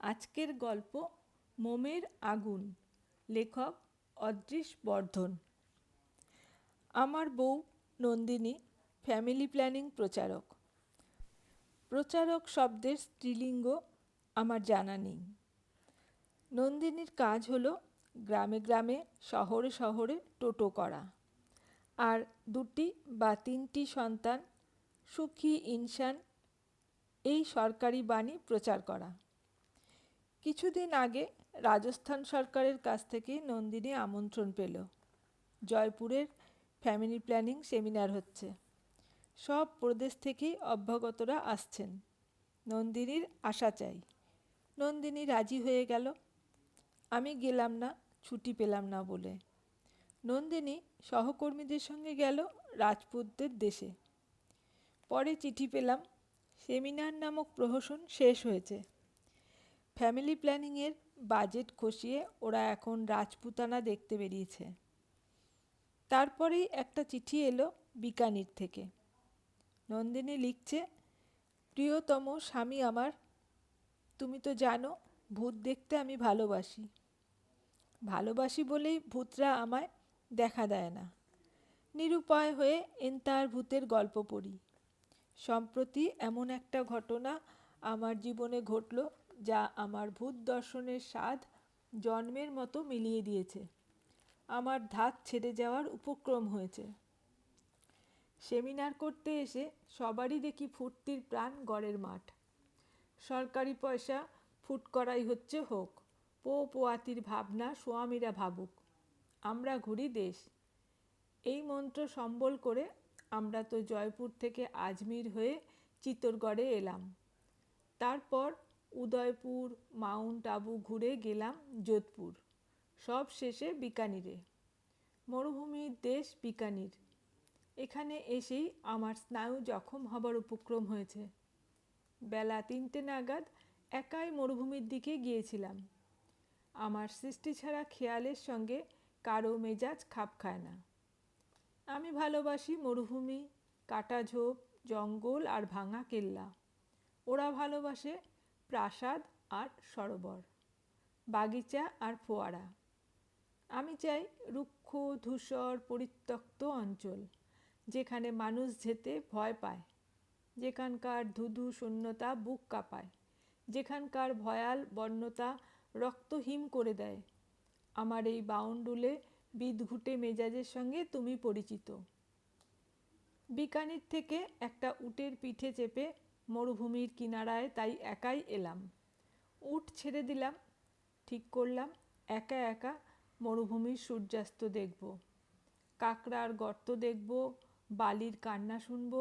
আজকের গল্প মোমের আগুন, লেখক অদৃশ বর্ধন। আমার বউ নন্দিনী ফ্যামিলি প্ল্যানিং প্রচারক। প্রচারক শব্দের স্ত্রীলিঙ্গ আমার জানা নেই। নন্দিনীর কাজ হলো গ্রামে গ্রামে, শহরে শহরে টোটো করা। আর দুটি বা তিনটি সন্তান, সুখী ইনসান এই সরকারি বাণী প্রচার করা। কিছুদিন আগে রাজস্থান সরকারের কাছ থেকে নন্দিনী আমন্ত্রণ পেল। জয়পুরের ফ্যামিলি প্ল্যানিং সেমিনার হচ্ছে। সব প্রদেশ থেকেই অভ্যাগতরা আসছেন। নন্দিনীর আশা চাই। নন্দিনী রাজি হয়ে গেল। আমি গেলাম না, ছুটি পেলাম না বলে। নন্দিনী সহকর্মীদের সঙ্গে গেল রাজপুতদের দেশে। পরে চিঠি পেলাম, সেমিনার নামক প্রহসন শেষ হয়েছে। ফ্যামিলি প্ল্যানিংয়ের বাজেট খসিয়ে ওরা এখন রাজপুতানা দেখতে বেরিয়েছে। তারপরেই একটা চিঠি এলো বিকানির থেকে। নন্দিনী লিখছে, প্রিয়তম স্বামী আমার, তুমি তো জানো ভূত দেখতে আমি ভালোবাসি। ভালোবাসি বলেই ভূতরা আমায় দেখা দেয় না। নিরুপায় হয়ে এন্তার ভূতের গল্প পড়ি। সম্প্রতি এমন একটা ঘটনা আমার জীবনে ঘটল যা আমার ভূত দর্শনের স্বাদ জন্মের মতো মিলিয়ে দিয়েছে। আমার ধাত ছেড়ে যাওয়ার উপক্রম হয়েছে। সেমিনার করতে এসে সবারই দেখি ফুর্তির প্রাণ গড়ের মাঠ। সরকারি পয়সা ফুট করাই হচ্ছে হোক পো পোয়াতির ভাবনা স্বামীরা ভাবুক। আমরা ঘুরি দেশ। এই মন্ত্র সম্বল করে আমরা তো জয়পুর থেকে আজমির হয়ে চিত্তরগড়ে এলাম। তারপর উদয়পুর, মাউন্ট আবু ঘুরে গেলাম যোধপুর। সব শেষে বিকানিরে। মরুভূমির দেশ বিকানির। এখানে এসেই আমার স্নায়ু জখম হবার উপক্রম হয়েছে। বেলা তিনটে নাগাদ একাই মরুভূমির দিকে গিয়েছিলাম। আমার সৃষ্টি ছাড়া খেয়ালের সঙ্গে কারও মেজাজ খাপ খায় না। আমি ভালোবাসি মরুভূমি, কাটা ঝোপ, জঙ্গল আর ভাঙা কেল্লা। ওরা ভালোবাসে প্রাসাদ আর সরোবর, বাগিচা আর ফোয়ারা। আমি চাই রুক্ষ, ধূসর, পরিত্যক্ত অঞ্চল, যেখানে মানুষ যেতে ভয় পায়, যেখানকার ধুধু শূন্যতা বুক কাঁপায়, যেখানকার ভয়াল বন্যতা রক্ত হিম করে দেয়। আমার এই বাউন্ডুলে বিদঘুটে মেজাজের সঙ্গে তুমি পরিচিত। বিকানির থেকে একটা উটের পিঠে চেপে মরুভূমির কিনারায় তাই একাই এলাম। উট ছেড়ে দিলাম, ঠিক করলাম, একা একা মরুভূমির সূর্যাস্ত দেখব। কাকড়ার গর্ত দেখব, বালির কান্না শুনব,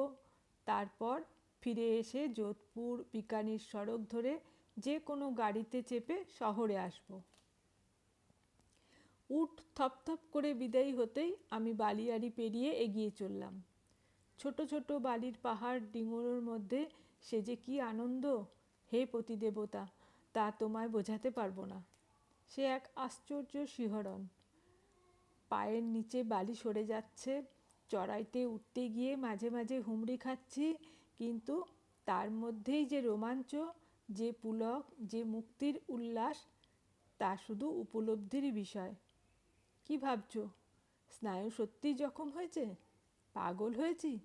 তারপর ফিরে এসে যোধপুর বিকানির সড়ক ধরে যে কোনো গাড়িতে চেপে শহরে আসব। উট থপথপ করে বিদায়ী হতেই আমি বালিয়াড়ি পেরিয়ে এগিয়ে চললাম। ছোট ছোট বালির পাহাড় ডিঙোর মধ্যে সে যে কি আনন্দ? হে পতিদেবতা, তা তোমায় বোঝাতে পারব না। সে এক আশ্চর্য শিহরণ। পায়ের নিচে বালি সরে যাচ্ছে। চড়াইতে উঠতে গিয়ে মাঝে মাঝে হুমড়ি খাচ্ছি, কিন্তু তার মধ্যেই যে রোমাঞ্চ, যে পুলক, যে মুক্তির উল্লাস, তা শুধু উপলব্ধির বিষয়। কি ভাবছ? স্নায়ু সত্যিই জখম হয়েছে? পাগল হয়েছি?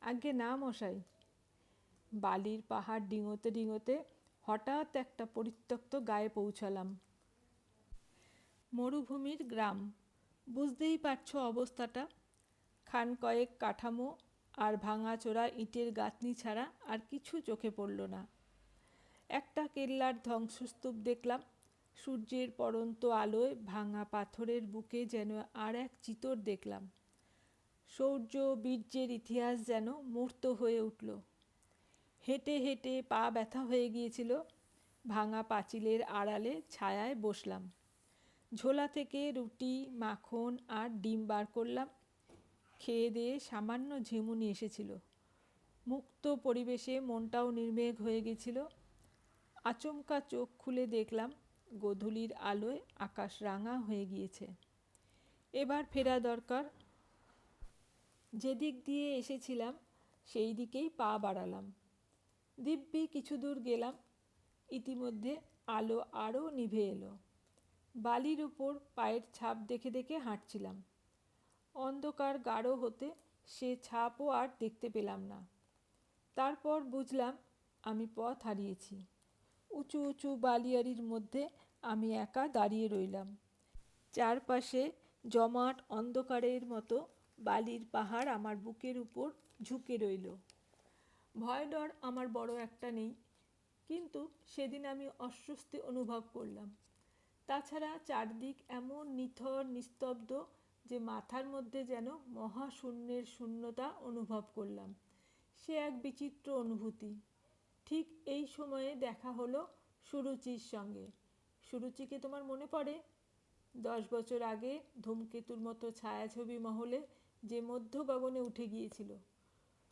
আগে না মশাই। বালির পাহাড় ডিঙোতে ডিঙোতে হঠাৎ একটা পরিত্যক্ত গায়ে পৌঁছালাম। মরুভূমির গ্রাম। বুঝতেই পারছ অবস্থাটা। খান কয়েক কাঠামো আর ভাঙাচোরা ইটের গাঁথনি ছাড়া আর কিছু চোখে পড়ল না। একটা কেল্লার ধ্বংসস্তূপ দেখলাম। সূর্যের পরন্ত আলোয় ভাঙা পাথরের বুকে যেন আর এক চিতর দেখলাম। শৌর্য বীর্যের ইতিহাস যেন মূর্ত হয়ে উঠল। হেঁটে হেঁটে পা ব্যথা হয়ে গিয়েছিল। ভাঙা পাঁচিলের আড়ালে ছায়ায় বসলাম। ঝোলা থেকে রুটি, মাখন আর ডিম বার করলাম। খেয়ে দিয়ে সামান্য ঝিমুনি এসেছিল। মুক্ত পরিবেশে মনটাও নির্মেঘ হয়ে গেছিল আচমকা চোখ খুলে দেখলাম, গোধূলির আলোয় আকাশ রাঙা হয়ে গিয়েছে। এবার ফেরা দরকার যেদিক দিয়ে এসেছিলাম, সেই দিকেই পা বাড়ালাম। দিব্যি কিছু দূর গেলাম, ইতিমধ্যে আলো আরও নিভে এলো। বালির উপর পায়ের ছাপ দেখে দেখে হাঁটছিলাম। অন্ধকার গাঢ় হতে সে ছাপও আর দেখতে পেলাম না। তারপর বুঝলাম, আমি পথ হারিয়েছি। উঁচু উঁচু বালিয়াড়ির মধ্যে আমি একা দাঁড়িয়ে রইলাম। চারপাশে জমাট অন্ধকারের মতো বালির পাহাড় আমার বুকের উপর ঝুঁকে রইল। ভয় ডর আমার বড় একটা নেই, কিন্তু সেদিন আমি অস্বস্তি অনুভব করলাম। তাছাড়া চারদিক এমন নিথর, নিস্তব্ধ যে মাথার মধ্যে যেন মহাশূন্যের শূন্যতা অনুভব করলাম। সে এক বিচিত্র অনুভূতি। ঠিক এই সময়ে দেখা হলো সুরুচির সঙ্গে। সুরুচিকে তোমার মনে পড়ে? দশ বছর আগে ধূমকেতুর মতো ছায়াছবি মহলে যে মধ্য গগনে উঠে গিয়েছিল।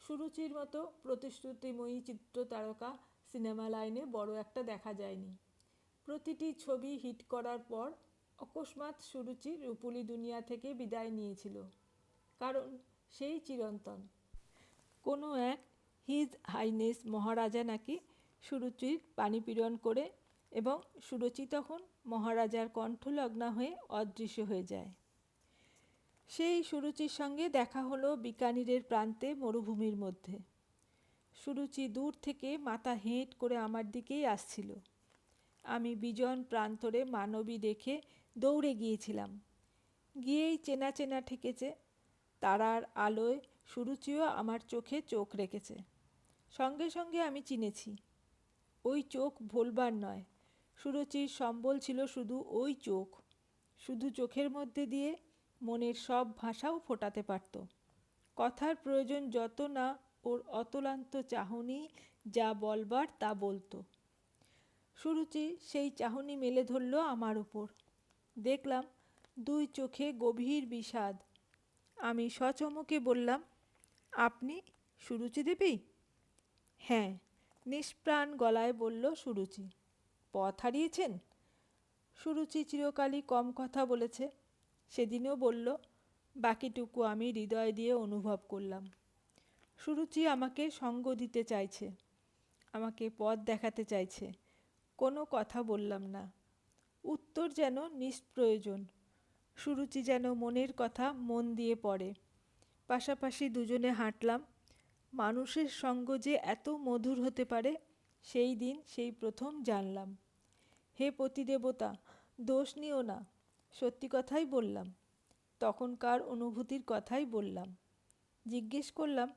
সুরুচির মতো প্রতিশ্রুতিময়ী চিত্র তারকা সিনেমা লাইনে বড় একটা দেখা যায়নি। প্রতিটি ছবি হিট করার পর অকস্মাৎ সুরুচি রূপুলি দুনিয়া থেকে বিদায় নিয়েছিল। কারণ সেই চিরন্তন। কোনো এক হিজ হাইনেস মহারাজা নাকি সুরুচির পানিপীড়ন করে এবং সুরুচি তখন মহারাজার কণ্ঠলগ্না হয়ে অদৃশ্য হয়ে যায়। সেই সুরুচির সঙ্গে দেখা হলো বিকানিরের প্রান্তে মরুভূমির মধ্যে। সুরুচি দূর থেকে মাথা হেঁট করে আমার দিকেই আসছিল। আমি বিজন প্রান্তরে মানবী দেখে দৌড়ে গিয়েছিলাম। গিয়েই চেনা চেনা ঠেকেছে, তারার আলোয় সুরুচিও আমার চোখে চোখ রেখেছে। সঙ্গে সঙ্গে আমি চিনেছি, ওই চোখ ভোলবার নয়। সুরুচির সম্বল ছিল শুধু ওই চোখ, শুধু চোখের মধ্যে দিয়ে মনের সব ভাষাও ফোটাতে পারত। কথার প্রয়োজন যত না ওর অতলান্ত চাহনি যা বলবার তা বলতো। সুরুচি সেই চাহনি মেলে ধরল আমার উপর। দেখলাম দুই চোখে গভীর বিষাদ। আমি সচমকে বললাম, আপনি সুরুচি দেবী? হ্যাঁ নিষ্প্রাণ গলায় বলল সুরুচি। পথ হারিয়েছেন? সুরুচি চিরকালই কম কথা বলেছে। সেদিনও বলল, বাকিটুকু আমি হৃদয় দিয়ে অনুভব করলাম। সুরুচি আমাকে সঙ্গ দিতে চাইছে, আমাকে পথ দেখাতে চাইছে, কোনো কথা বললাম না। উত্তর যেন নিষ্প্রয়োজন, সুরুচি যেন মনের কথা মন দিয়ে পড়ে। পাশাপাশি দুজনে হাঁটলাম, মানুষের সঙ্গ যে এত মধুর হতে পারে, সেই দিন সেই প্রথম জানলাম। হে পতিদেবতা দোষ নিও না। সত্যি কথাই বললাম। তখনকার অনুভূতির কথাই বললাম। জিজ্ঞেস করলাম,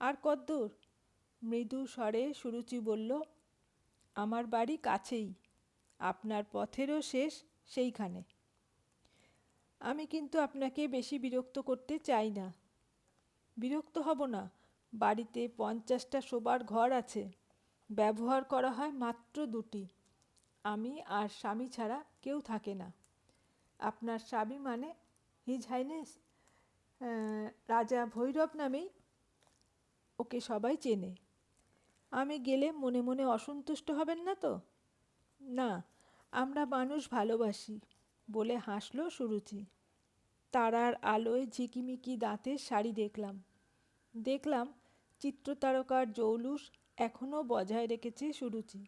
আর কদ্দূর? মৃদু স্বরে সুরুচি বলল, আমার বাড়ি কাছেই। আপনার পথেরও শেষ সেইখানে। আমি কিন্তু আপনাকে বেশি বিরক্ত করতে চাই না। বিরক্ত হব না। বাড়িতে পঞ্চাশটা শোবার ঘর আছে। ব্যবহার করা হয় মাত্র দুটি। আমি আর স্বামী ছাড়া কেউ থাকে না। আপনার স্বামী মানে হিজ হাইনেস রাজা ভৈরব নামেই ওকে সবাই চেনে। আমি গেলে মনে মনে অসন্তুষ্ট হবেন না তো? না, আমরা মানুষ ভালোবাসি বলে হাসলো সুরুচি। তারার আলোয় ঝিকিমিকি দাঁতের শাড়ি দেখলাম। দেখলাম চিত্রতারকার জৌলুস এখনও বজায় রেখেছে সুরুচি।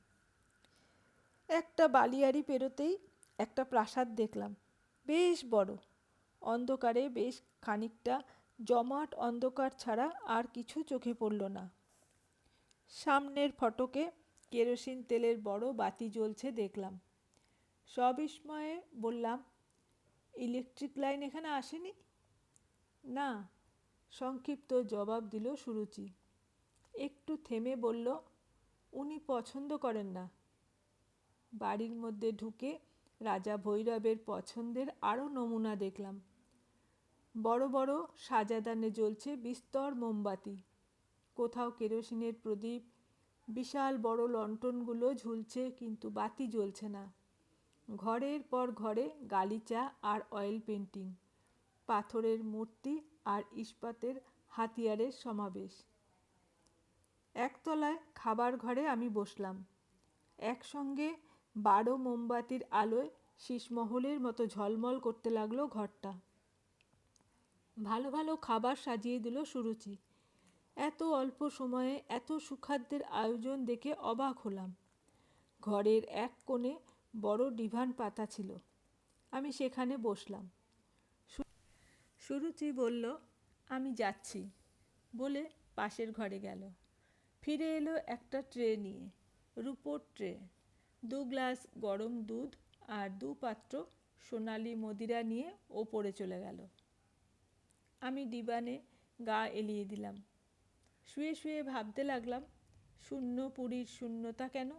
একটা বালিয়াড়ি পেরোতেই একটা প্রাসাদ দেখলাম। বেশ বড়। অন্ধকারে বেশ খানিকটা জমাট অন্ধকার ছাড়া আর কিছু চোখে পড়ল না। সামনের ফটকে কেরোসিন তেলের বড় বাতি জ্বলছে দেখলাম। সবিস্ময়ে বললাম, ইলেকট্রিক লাইন এখানে আসেনি? না। সংক্ষিপ্ত জবাব দিল সুরুচি। একটু থেমে বলল, উনি পছন্দ করেন না। বাড়ির মধ্যে ঢুকে রাজা ভৈরবের পছন্দের আরও নমুনা দেখলাম। বড় বড় সাজাদানে জ্বলছে বিস্তর মোমবাতি। কোথাও কেরোসিনের প্রদীপ, বিশাল বড় লণ্ঠনগুলো ঝুলছে কিন্তু বাতি জ্বলছে না। ঘরের পর ঘরে গালিচা আর অয়েল পেন্টিং, পাথরের মূর্তি আর ইস্পাতের হাতিয়ারের সমাবেশ। একতলায় খাবার ঘরে আমি বসলাম। একসঙ্গে বারো মোমবাতির আলোয় শীষমহলের মতো ঝলমল করতে লাগল ঘরটা। ভালো ভালো খাবার সাজিয়ে দিল সুরুচি। এত অল্প সময়ে এত সুখাদ্যের আয়োজন দেখে অবাক হলাম। ঘরের এক কোণে বড় ডিভান পাতা ছিল। আমি সেখানে বসলাম। সুরুচি বলল, আমি যাচ্ছি। বলে পাশের ঘরে গেল। ফিরে এলো একটা ট্রে নিয়ে, রুপোর ট্রে। দু গ্লাস গরম দুধ আর দু পাত্র সোনালি মদিরা নিয়ে ওপরে চলে গেল। আমি ডিবানে গা এলিয়ে দিলাম। শুয়ে শুয়ে ভাবতে লাগলাম, শূন্য পুরীর শূন্যতা কেন?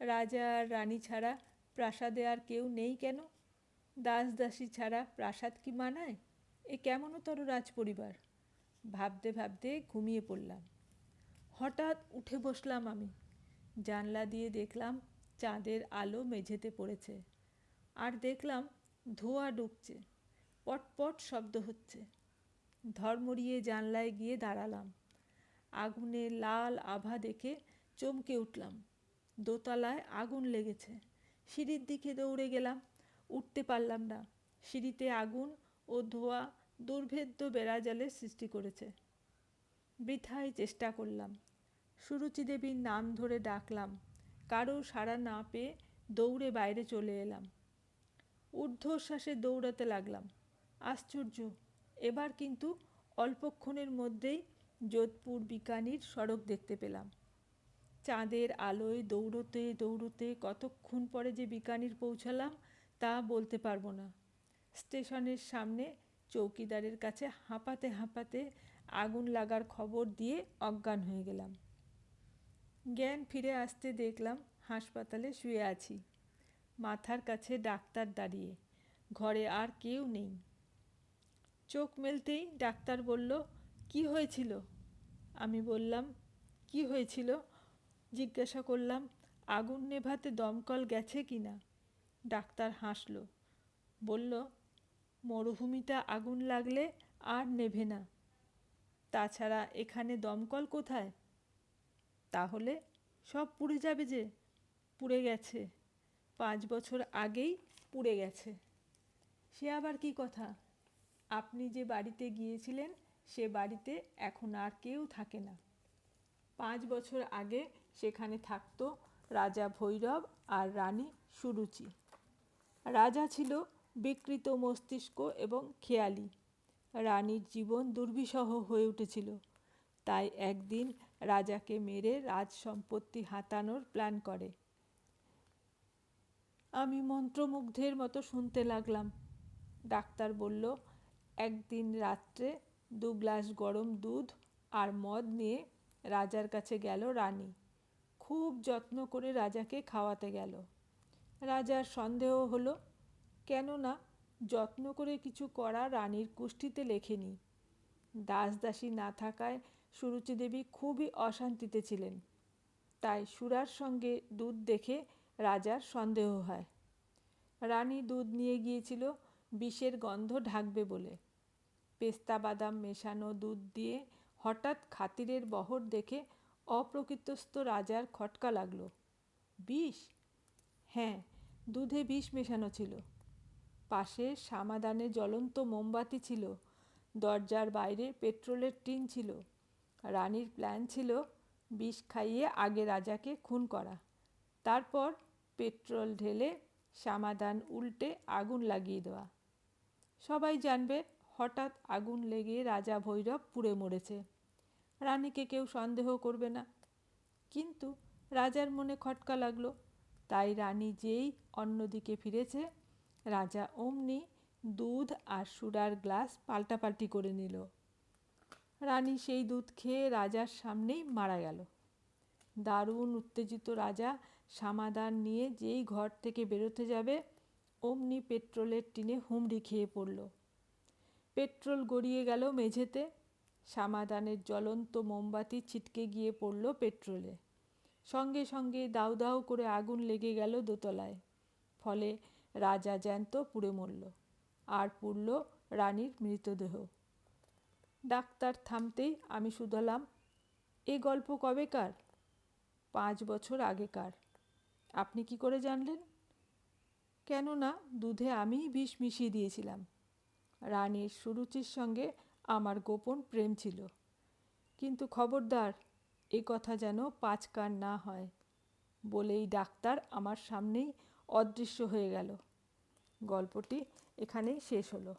রাজা আর রানী ছাড়া প্রাসাদে আর কেউ নেই কেন? দাস দাসী ছাড়া প্রাসাদ কি মানায়? এ কেমনতর রাজপরিবার? ভাবতে ভাবতে ঘুমিয়ে পড়লাম। হঠাৎ উঠে বসলাম আমি। জানলা দিয়ে দেখলাম চাঁদের আলো মেঝেতে পড়েছে। আর দেখলাম ধোঁয়া ডুবছে, পটপট শব্দ হচ্ছে। ধর্মরিয়ে জানলায় গিয়ে দাঁড়ালাম। আগুনে লাল আভা দেখে চমকে উঠলাম। দোতলায় আগুন লেগেছে। সিঁড়ির দিকে দৌড়ে গেলাম, উঠতে পারলাম না। সিঁড়িতে আগুন ও ধোঁয়া দুর্ভেদ্য বেড়াজালের সৃষ্টি করেছে। বৃথায় চেষ্টা করলাম। সুরুচি দেবীর নাম ধরে ডাকলাম কারও সাড়া না পেয়ে দৌড়ে বাইরে চলে এলাম। ঊর্ধ্বশ্বাসে দৌড়াতে লাগলাম। আশ্চর্য, এবার কিন্তু অল্পক্ষণের মধ্যেই যোধপুর বিকানির সড়ক দেখতে পেলাম। চাঁদের আলোয় দৌড়তে দৌড়তে কতক্ষণ পরে যে বিকানির পৌঁছালাম তা বলতে পারব না। স্টেশনের সামনে চৌকিদারের কাছে হাঁপাতে হাঁপাতে আগুন লাগার খবর দিয়ে অজ্ঞান হয়ে গেলাম। জ্ঞান ফিরে আসতে দেখলাম হাসপাতালে শুয়ে আছি। মাথার কাছে ডাক্তার দাঁড়িয়ে। ঘরে আর কেউ নেই। চোখ মেলতেই ডাক্তার বলল, কি হয়েছিল? আমি বললাম, কি হয়েছিল? জিজ্ঞাসা করলাম, আগুন নেভাতে দমকল গেছে কি না? ডাক্তার হাসল, বলল মরুভূমিটা আগুন লাগলে আর নেভে না। তাছাড়া এখানে দমকল কোথায়? তাহলে সব পুড়ে যাবে যে, পুড়ে গেছে। পাঁচ বছর আগেই পুড়ে গেছে। সে আবার কি কথা? আপনি যে বাড়িতে গিয়েছিলেন, সে বাড়িতে এখন আর কেউ থাকে না। পাঁচ বছর আগে সেখানে থাকতো রাজা ভৈরব আর রানী সুরুচি। রাজা ছিল বিকৃত মস্তিষ্ক এবং খেয়ালি। রানীর জীবন দুর্বিষহ হয়ে উঠেছিল। তাই একদিন রাজাকে মেরে রাজ সম্পত্তি হাতানোর প্ল্যান করে। আমি মন্ত্রমুগ্ধের মতো শুনতে লাগলাম। ডাক্তার বলল, একদিন রাত্রে দু গ্লাস গরম দুধ আর মদ নিয়ে রাজার কাছে গেল রানী। খুব যত্ন করে রাজাকে খাওয়াতে গেল। রাজার সন্দেহ হলো, কেননা যত্ন করে কিছু করা রানীর কুষ্ঠিতে লেখেনি। দাস দাসী না থাকায় সুরুচি দেবী খুবই অশান্তিতে ছিলেন। তাই সুরার সঙ্গে দুধ দেখে রাজার সন্দেহ হয়। রানী দুধ নিয়ে গিয়েছিল, বিষের গন্ধ ঢাকবে বলে। পেস্তা বাদাম মেশানো দুধ দিয়ে হঠাৎ খাতিরের বহর দেখে অপ্রকৃতস্থ রাজার খটকা লাগল। বিষ? হ্যাঁ দুধে বিষ মেশানো ছিল। পাশে সামাদানে জ্বলন্ত মোমবাতি ছিল। দরজার বাইরে পেট্রোলের টিন ছিল। রানীর প্ল্যান ছিল বিষ খাইয়ে আগে রাজাকে খুন করা। তারপর পেট্রোল ঢেলে সামাদান উল্টে আগুন লাগিয়ে দেওয়া। সবাই জানবে হঠাৎ আগুন লেগে রাজা ভৈরব পুড়ে মরেছে। রানীকে কেউ সন্দেহ করবে না। কিন্তু রাজার মনে খটকা লাগল। তাই রানী যেই অন্যদিকে ফিরেছে, রাজা অমনি দুধ আর সুরার গ্লাস পাল্টাপাল্টি করে নিল। রানী সেই দুধ খেয়ে রাজার সামনেই মারা গেল। দারুণ উত্তেজিত রাজা সামাদান নিয়ে যেই ঘর থেকে বেরোতে যাবে, অমনি পেট্রোলের টিনে হুমড়ি খেয়ে পড়ল। পেট্রোল গড়িয়ে গেল মেঝেতে সামাদানের জ্বলন্ত মোমবাতি ছিটকে গিয়ে পড়ল পেট্রোলে। সঙ্গে সঙ্গে দাউ দাউ করে আগুন লেগে গেল দোতলায়, ফলে রাজা জ্যান্ত পুড়ে মরল, আর পুড়ল রানীর মৃতদেহ। ডাক্তার থামতেই আমি শুধালাম, এ গল্প কবেকার পাঁচ বছর আগেকার আপনি কি করে জানলেন? কেননা দুধে আমিই বিষ মিশিয়ে দিয়েছিলাম। রানীর সুরুচির সঙ্গে আমার গোপন প্রেম ছিল। কিন্তু খবরদার, এ কথা যেন পাঁচ কান না হয় বলেই ডাক্তার আমার সামনেই অদৃশ্য হয়ে গেল। গল্পটি এখানেই শেষ হলো।